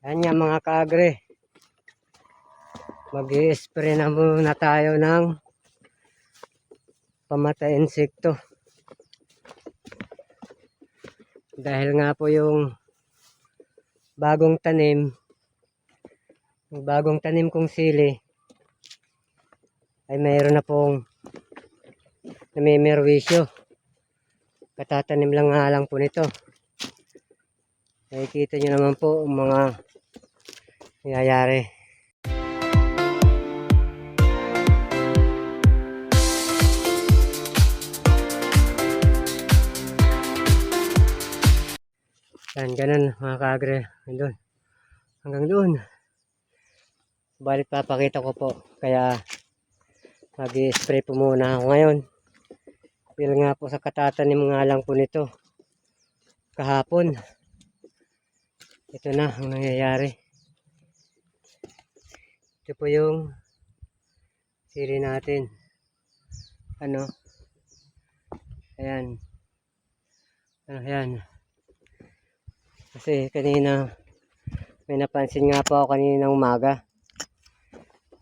Yan nga mga kaagre. mag spray na muna tayo ng pamatay insekto. Dahil nga po yung bagong tanim, yung bagong tanim kong sili, ay mayroon na pong namimirwisyo. Katatanim lang nga lang po nito. Nakikita nyo naman po ang mga nangyayari. Yan, ganun mga kaagre. Doon. Hanggang doon. Balik papakita ko po. Kaya mag-spray po muna ako ngayon. Dahil nga po sa katatanim nga lang po nito. Kahapon. Ito na ang nangyayari. Ito po yung sili natin. Ano? Ayan. Ano, ayan. Kasi kanina may napansin nga po ako kanina umaga.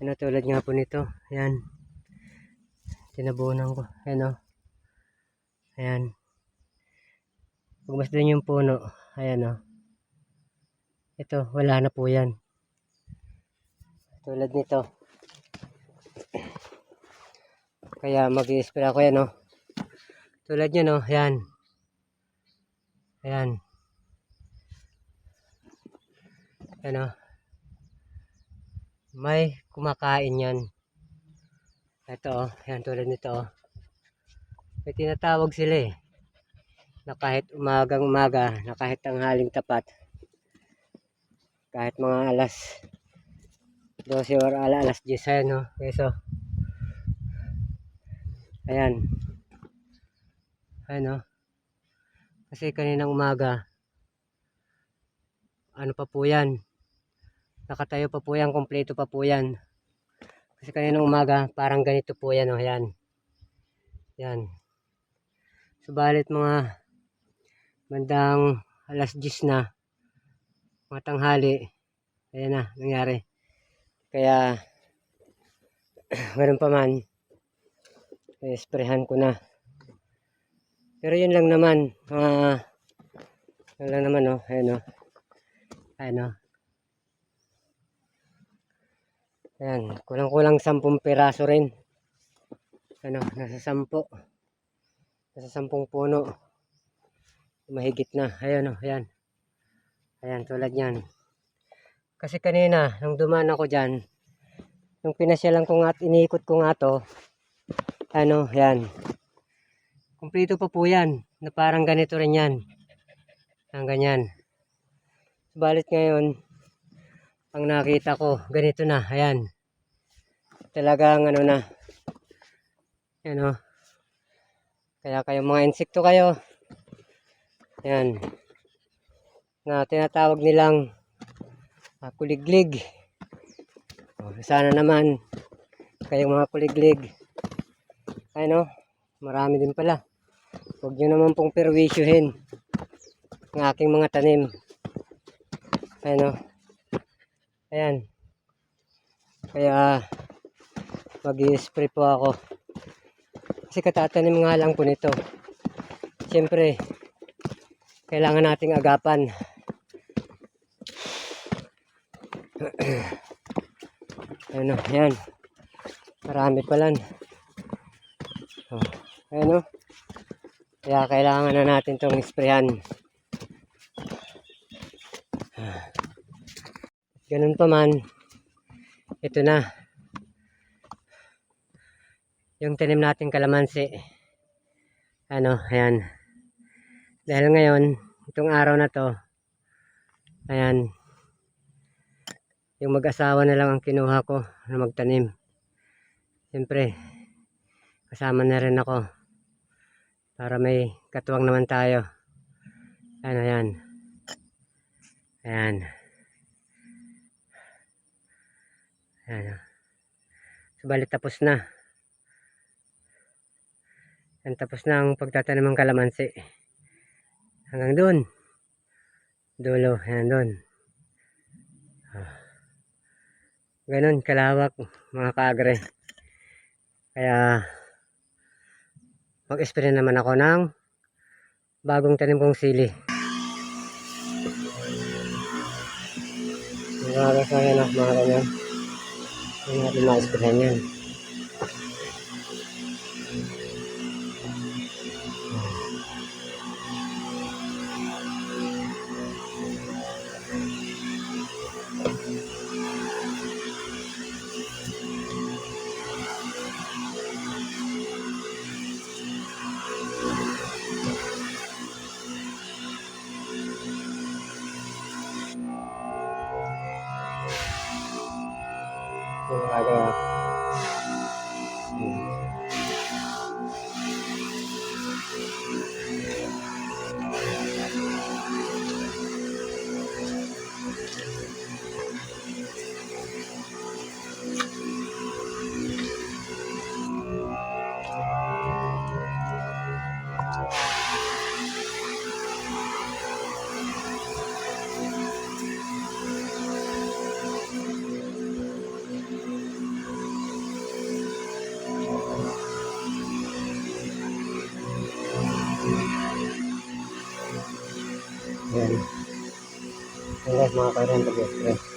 Ano tulad nga po nito. Ayan. Tinabunan ko. Ayan o. Ayan. Pagmasdan yung puno. Ayan o. Ito, wala na po yan. Tulad nito. Kaya mag-i-spray ako yan o. Tulad nyo no. Ayan. Ayan. Ano? May kumakain yan. Ito oh, yan tulad nito oh. May tinatawag sila eh. Na kahit umagang umaga, na kahit tanghaling tapat. Kahit mga alas 12 or ala, alas 10 ayan oh. Okay, so. Ayan. Ayan oh. Kasi kaninang umaga, ano pa po yan, nakatayo pa po yan, kompleto pa po yan. Kasi kaninang umaga, parang ganito po yan, oh, yan. Yan. Subalit mga bandang alas 10 na, mga tanghali, ayan na, nangyari. Kaya, meron pa man, eh, sprayhan ko na. Pero yun lang naman, mga, yun lang naman, oh, ayan, oh. Ayan, oh. Ayan, kulang-kulang 10 piraso rin. Ano, nasa 10. Nasa 10 puno. Mahigit na. Ayan o, ayan. Ayan, tulad yan. Kasi kanina, nung dumaan ako dyan, nung pinasyalan ko nga at iniikot ko nga to, ano, ayan. Kumplito pa po yan, na parang ganito rin yan. Ang ganyan. Balit ngayon, ang nakita ko, ganito na, ayan. Talagang ano na, yan o. Kaya kayo mga insekto kayo, ayan, na tinatawag nilang ah, kuliglig. O, sana naman, kayong mga kuliglig, ano, marami din pala. Huwag nyo naman pong perwisyuhin ang aking mga tanim. Ano, Ayan. Kaya mag spray po ako. Kasi katatanim nga lang po nito. Siyempre, kailangan nating agapan. Ano, ayan. Marami pala. Oh, ayan o. Kaya kailangan na natin itong sprayan. Ganun pa man, ito na. Yung tanim natin kalamansi. Ano, ayan. Dahil ngayon, itong araw na to, ayan, yung mag-asawa na lang ang kinuha ko na magtanim. Siyempre, kasama na rin ako para may katuwang naman tayo. Ano, ayan. Ayan. Ayan. Subalit tapos na. Yan tapos na ang pagtatanim ng kalamansi. Hanggang doon. Dulo. Ayan doon. Ganon, kalawak mga kaagre. Kaya mag-spray naman ako ng bagong tanim kong sili. Mga kasaya na mga ganyan. Hindi natin ma-sprayan yan. Yung aga. Yan. Mga kailan pag-spray.